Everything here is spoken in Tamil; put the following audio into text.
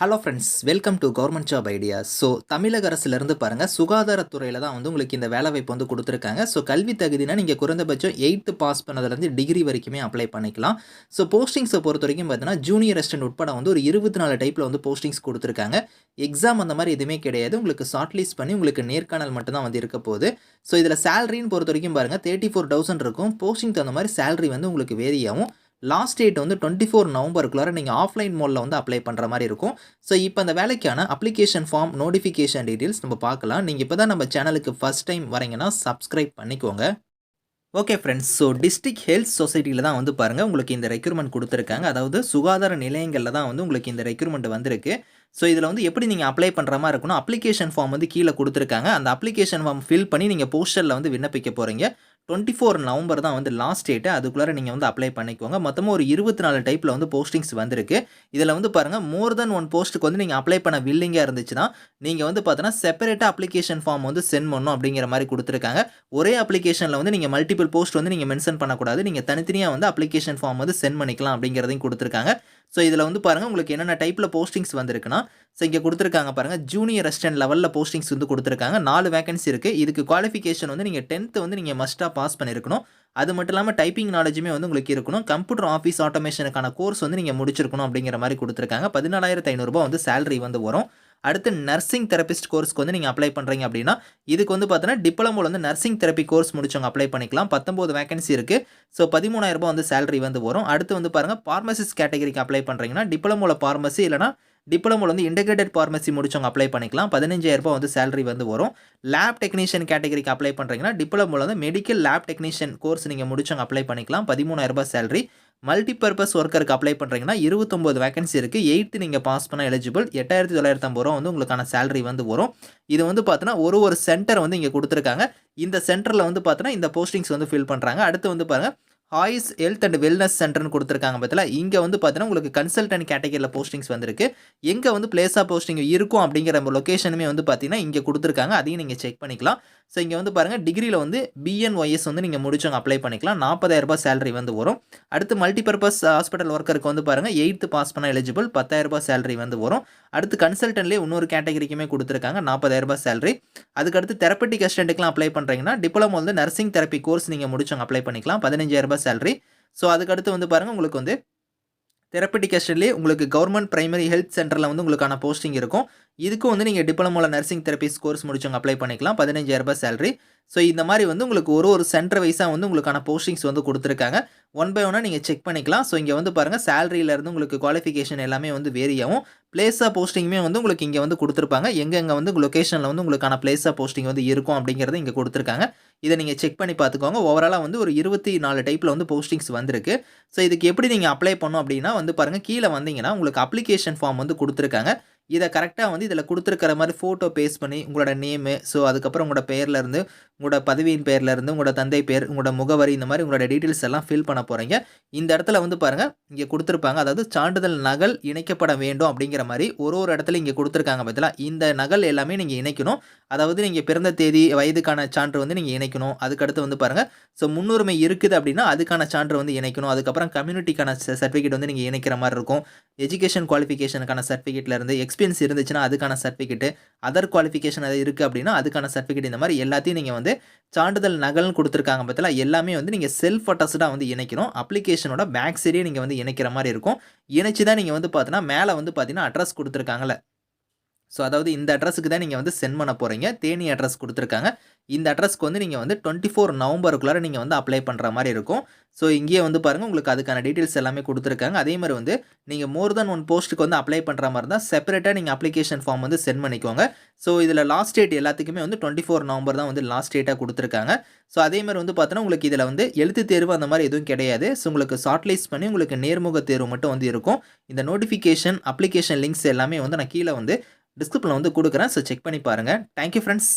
Hello friends welcome to government job idea so தமிழக அரசுலேருந்து பாருங்கள் சுகாதாரத்துறையில் தான் வந்து உங்களுக்கு இந்த வேலைவாய்ப்பு வந்து கொடுத்துருக்காங்க. ஸோ கல்வி தகுதினா நீங்கள் குறைந்தபட்சம் எயித்து பாஸ் பண்ணதுலேருந்து டிகிரி வரைக்குமே அப்ளை பண்ணிக்கலாம். ஸோ போஸ்டிங்ஸை பொறுத்த வரைக்கும் பார்த்தீங்கன்னா ஜூனியர் அசிஸ்டன்ட் உட்பட வந்து ஒரு இருபத்தி நாலு டைப்பில் வந்து போஸ்டிங்ஸ் கொடுத்துருக்காங்க. எக்ஸாம் அந்த மாதிரி எதுவுமே கிடையாது. உங்களுக்கு ஷார்ட் லிஸ்ட் பண்ணி உங்களுக்கு நேர்காணல் மட்டும்தான் வந்து இருக்க போகுது. ஸோ இதில் சேலரின்னு பொறுத்த வரைக்கும் பாருங்கள் தேர்ட்டி ஃபோர் தௌசண்ட் இருக்கும். போஸ்டிங் தகுந்த மாதிரி சேலரி வந்து உங்களுக்கு வேரியாகும் லாஸ்ட் டேட் வந்து டுவெண்ட்டி ஃபோர் நவம்பருக்குள்ளார நீங்கள் ஆஃப்லைன் மோடில் வந்து அப்ளை பண்ணுற மாதிரி இருக்கும். ஸோ இப்போ அந்த வேலைக்கான அப்ளிகேஷன் ஃபார்ம் நோட்டிஃபிகேஷன் டீட்டெயில்ஸ் நம்ம பார்க்கலாம். நீங்கள் இப்போ தான் நம்ம சேனலுக்கு ஃபஸ்ட் டைம் வரீங்கன்னா சப்ஸ்கிரைப் பண்ணிக்கோங்க. Okay friends so district health சொசைட்டியில் தான் வந்து பாருங்கள் உங்களுக்கு இந்த ரெக்யூர்மெண்ட் கொடுத்துருக்காங்க. அதாவது சுகாதார நிலையங்களில் தான் வந்து உங்களுக்கு இந்த ரெக்யூர்மெண்ட் வந்திருக்கு. ஸோ இதில் வந்து எப்படி நீங்கள் அப்ளை பண்ணுற மாதிரி இருக்கணும் அப்ளிகேஷன் ஃபார்ம் வந்து கீழே கொடுத்துருக்காங்க. அந்த அப்ளிகேஷன் ஃபார்ம் ஃபில் பண்ணி நீங்கள் போஸ்டரில் வந்து விண்ணப்பிக்க போகிறீங்க டுவெண்ட்டி ஃபோர் நவம்பர் தான் வந்து லாஸ்ட் டேட்டு அதுக்குள்ளே நீங்கள் வந்து அப்ளை பண்ணிக்கோங்க. மொத்தமாக ஒரு இருபத்தி நாலு டைப்பில் வந்து போஸ்டிங்ஸ் வந்திருக்கு. இதில் வந்து பாருங்கள் மோர் தென் ஒன் போஸ்ட்டுக்கு வந்து நீங்கள் அப்ளை பண்ண வில்லிங்காக இருந்துச்சுன்னா நீங்கள் வந்து பார்த்தீங்கன்னா செப்பரேட்டாக அப்ளிகேஷன் ஃபார்ம் வந்து சென்ட் பண்ணணும் அப்படிங்கிற மாதிரி கொடுத்துருக்காங்க. ஒரே அப்ளிகேஷனில் வந்து நீங்கள் மல்டிபிள் போஸ்ட் வந்து நீங்கள் மென்ஷன் பண்ணக்கூடாது. நீங்கள் தனித்தனியாக வந்து அப்ளிகேஷன் ஃபார்ம் வந்து சென்ட் பண்ணிக்கலாம் அப்படிங்கிறதையும் கொடுத்துருக்காங்க. ஸோ இதில் வந்து பாருங்கள் உங்களுக்கு என்னென்ன டைப்பில் போஸ்டிங்ஸ் வந்திருக்குன்னா ஸோ இங்கே கொடுத்துருக்காங்க பாருங்கள் ஜூனியர் அசிஸ்டன்ட் லெவலில் போஸ்டிங்ஸ் வந்து கொடுத்துருக்காங்க. நாலு வேகன்சி இருக்குது இதுக்கு குவாலிஃபிகேஷன் வந்து நீங்கள் டென்த்து வந்து நீங்கள் மஸ்ட்டாக பாஸ் பண்ணியிருக்கணும் அது மட்டும் இல்லாமல் டைப்பிங் நாலேஜுமே வந்து உங்களுக்கு இருக்கணும். கம்ப்யூட்டர் ஆஃபீஸ் ஆட்டோமேஷனுக்கான கோர்ஸ் வந்து நீங்கள் முடிச்சிருக்கணும் அப்படிங்கிற மாதிரி கொடுத்துருக்காங்க. பதினாலாயிரத்து ஐநூறுரூபா வந்து சேலரி வந்து வரும். அடுத்து நர்சிங் தெரபிஸ்ட் கோர்ஸ்க்கு வந்து நீங்கள் அப்ளை பண்ணுறீங்க அப்படின்னா இதுக்கு வந்து பார்த்தீங்கன்னா டிப்ளமோவில் வந்து நர்சிங் தெரப்பி கோர்ஸ் முடிச்சவங்க அப்ளை பண்ணிக்கலாம். பத்தொம்போது வேகன்சி இருக்குது ஸோ பதிமூணாயிரரூபா வந்து சேலரி வந்து வரும். அடுத்து வந்து பாருங்கள் ஃபார்மசிஸ்ட் கேட்டகரிக்கு அப்ளை பண்ணுறீங்கன்னா டிப்ளமோவில் ஃபார்மசி இல்லைனா டிப்ளமோவில் வந்து இன்டெகிரேட்டட் ஃபார்மசி முடிச்சவங்க அப்ளை பண்ணிக்கலாம். பதினஞ்சாயிரரூபா வந்து சேலரி வந்து வரும். லேப் டெக்னீஷியன் கேட்டகரிக்கு அப்ளை பண்ணுறீங்கன்னா டிப்ளமோவில் வந்து மெடிக்கல் லேப் டெக்னீஷியன் கோர்ஸ் நீங்கள் முடிச்சவங்க அப்ளை பண்ணிக்கலாம். பதிமூணாயிரரூபா சேலரி மல்டிபர்பஸ் ஒர்க்கருக்கு அப்ளை பண்ணுறீங்கன்னா இருபத்தொம்போது வேகன்சி இருக்குது எயித்து நீங்கள் பாஸ் பண்ண எலிஜிபிள் எட்டாயிரத்தி தொள்ளாயிரத்தி ஐம்பது ரூபா வந்து உங்களுக்கான சேலரி வந்து வரும். இது வந்து பார்த்தீங்கன்னா ஒரு ஒரு சென்டர் வந்து இங்கே கொடுத்துருக்காங்க. இந்த சென்டரில் வந்து பார்த்தீங்கன்னா இந்த போஸ்டிங்ஸ் வந்து ஃபில் பண்ணுறாங்க அடுத்து வந்து பாருங்கள் ஹாய்ஸ் ஹெல்த் அண்ட் வெல்னஸ் சென்டர்னு கொடுத்துருக்காங்க பார்த்தீங்களா இங்கே வந்து பார்த்தீங்கன்னா உங்களுக்கு கன்சல்டன்ட் கேட்டகரியில் போஸ்டிங்ஸ் வந்திருக்கு. எங்கே வந்து பிளேஸ் ஆஃப் போஸ்டிங் இருக்கும் அப்படிங்கிற லொக்கேஷனுமே வந்து பார்த்தீங்கன்னா இங்கே கொடுத்துருக்காங்க. அதையும் நீங்கள் செக் பண்ணிக்கலாம். ஸோ இங்கே வந்து பாருங்கள் டிகிரியில் வந்து பிஎன்ஒய்எஸ் வந்து நீங்கள் முடிச்சவங்க அப்ளை பண்ணிக்கலாம். நாற்பதாயிரரூபா சேலரி வந்து வரும். அடுத்து மல்டிபர்பஸ் ஹாஸ்பிட்டல் ஒர்க்கருக்கு வந்து பாருங்கள் எயித்து பாஸ் பண்ண எலிஜிபிள் பத்தாயிரரூபா சேலரி வந்து வரும். அடுத்து கன்சல்டன்ட்லேயே இன்னொரு கேட்டகரிக்குமே கொடுத்துருக்காங்க நாற்பதாயிரரூபா சேலரி அதுக்கடுத்து தெரப்பட்டிக் அசிஸ்டண்ட்டுக்குலாம் அப்ளை பண்ணுறீங்கன்னா டிப்ளமோ வந்து நர்சிங் தெரப்பி கோர்ஸ் நீங்கள் முடிச்சவங்க அப்ளை பண்ணிக்கலாம். பதினஞ்சாயிரரூபா சேலரி ஸோ அதுக்கடுத்து வந்து பாருங்கள் உங்களுக்கு வந்து தெரப்பட்டிக் அசிஸ்டன்ட்லேயே உங்களுக்கு கவர்மெண்ட் பிரைமரி ஹெல்த் சென்டரில் வந்து உங்களுக்கான போஸ்டிங் இருக்கும். இதுக்கும் வந்து நீங்கள் டிப்ளமோவில் நர்சிங் தெரபிஸ் கோர்ஸ் முடிச்சவங்க அப்ளை பண்ணிக்கலாம். பதினஞ்சாயிரரூபா சேலரி ஸோ இந்த மாதிரி வந்து உங்களுக்கு ஒரு ஒரு சென்டர் வைஸாக வந்து உங்களுக்கான போஸ்டிங்ஸ் வந்து கொடுத்துருக்காங்க. ஒன் பை ஒன்னாக நீங்கள் செக் பண்ணிக்கலாம். ஸோ இங்கே வந்து பாருங்கள் சேலரியிலேருந்து உங்களுக்கு குவாலிஃபிகேஷன் எல்லாமே வந்து வேரியாகும் பிளேஸாக போஸ்டிங்குமே வந்து உங்களுக்கு இங்கே வந்து கொடுத்துருப்பாங்க. எங்கெங்கே வந்து லொக்கேஷனில் வந்து உங்களுக்கான பிளேஸாக போஸ்டிங் வந்து இருக்கும் அப்படிங்கிறது இங்கே கொடுத்துருக்காங்க. இதை நீங்கள் செக் பண்ணி பார்த்துக்கோங்க. ஓவராலாக வந்து ஒரு இருபத்தி நாலு டைப்பில் வந்து போஸ்டிங்ஸ் வந்திருக்கு. ஸோ இதுக்கு எப்படி நீங்கள் அப்ளை பண்ணோம் அப்படின்னா வந்து பாருங்கள் கீழே வந்தீங்கன்னா உங்களுக்கு அப்ளிகேஷன் ஃபார்ம் வந்து கொடுத்துருக்காங்க. இதை கரெக்டாக வந்து இதில் கொடுத்துருக்கிற மாதிரி ஃபோட்டோ பேஸ் பண்ணி உங்களோட நேமு ஸோ அதுக்கப்புறம் உங்களோட பேர்லேருந்து உங்களோட பதவியின் பேர்லேருந்து உங்களோட தந்தை பேர் உங்களோட முகவரி இந்த மாதிரி உங்களோட டீட்டெயில்ஸ் எல்லாம் ஃபில் பண்ண போகிறீங்க இந்த இடத்துல வந்து பாருங்கள் இங்கே கொடுத்துருப்பாங்க. அதாவது சான்றிதழ் நகல் இணைக்கப்பட வேண்டும் அப்படிங்கிற மாதிரி ஒரு ஒரு இடத்துல இங்கே கொடுத்துருக்காங்க பார்த்தீங்களா இந்த நகல் எல்லாமே நீங்கள் இணைக்கணும். அதாவது நீங்கள் பிறந்த தேதி வயதுக்கான சான்று வந்து நீங்கள் இணைக்கணும். அதுக்கடுத்து வந்து பாருங்கள் ஸோ முன்னுரிமை இருக்குது அப்படின்னா அதுக்கான சான்று வந்து இணைக்கணும். அதுக்கப்புறம் கம்யூனிட்டிக்கான சர்டிஃபிகேட் வந்து நீங்கள் இணைக்கிற மாதிரி இருக்கும். எஜுகேஷன் குவாலிஃபிகேஷனுக்கான சர்டிஃபிகேட்லேருந்து எக்ஸ்பீரியன்ஸ் இருந்துச்சுன்னா அதுக்கான சர்டிஃபிகேட்டு அதர் குவாலிஃபிகேஷன் அது இருக்குது அப்படின்னா அதுக்கான சர்டிஃபிகேட் இந்த மாதிரி எல்லாத்தையும் நீங்கள் வந்து சான்றிதழ் நகல்னு கொடுத்துருக்காங்க பார்த்தீங்களா? எல்லாமே வந்து நீங்கள் செல்ஃப் அட்டஸ்டாக வந்து இணைக்கணும். அப்ளிகேஷனோட பேக் சைடே நீங்கள் வந்து இணைக்கிற மாதிரி இருக்கும். இணைச்சி தான் நீங்கள் வந்து பார்த்தீங்கன்னா மேலே வந்து பார்த்தீங்கன்னா அட்ரஸ் கொடுத்துருக்காங்கல்ல. ஸோ அதாவது இந்த அட்ரஸுக்கு தான் நீங்கள் வந்து சென்ட் பண்ண போகிறீங்க தேனி அட்ரஸ் கொடுத்துருக்காங்க. இந்த அட்ரஸ்க்கு வந்து நீங்கள் வந்து டுவெண்ட்டி ஃபோர் நவம்பருக்குள்ளார நீங்கள் வந்து அப்ளை பண்ணுற மாதிரி இருக்கும். ஸோ இங்கேயே வந்து பாருங்கள் உங்களுக்கு அதுக்கான டீட்டெயில்ஸ் எல்லாமே கொடுத்துருக்காங்க. அதே மாதிரி வந்து நீங்கள் மோர் தென் ஒன் போஸ்ட்டுக்கு வந்து அப்ளை பண்ணுற மாதிரி தான் செப்பரேட்டாக நீங்கள் அப்ளிகேஷன் ஃபார்ம் வந்து சென்ட் பண்ணிக்கோங்க. ஸோ இதில் லாஸ்ட் டேட் எல்லாத்துக்குமே வந்து டுவெண்ட்டி ஃபோர் நவம்பர் தான் வந்து லாஸ்ட் டேட்டாக கொடுத்துருக்காங்க. ஸோ அதே மாதிரி வந்து பார்த்தோன்னா உங்களுக்கு இதில் வந்து எழுத்து தேர்வு அந்த மாதிரி எதுவும் கிடையாது. ஸோ உங்களுக்கு ஷார்ட்லிஸ்ட் பண்ணி உங்களுக்கு நேர்முக தேர்வு மட்டும் வந்து இருக்கும். இந்த நோட்டிஃபிகேஷன் அப்ளிகேஷன் லிங்க்ஸ் எல்லாமே வந்து நான் கீழே வந்து டிஸ்கிரிப்ஷனில் வந்து கொடுக்குறேன். ஸோ செக் பண்ணி பாருங்கள் தேங்க்யூ ஃப்ரெண்ட்ஸ்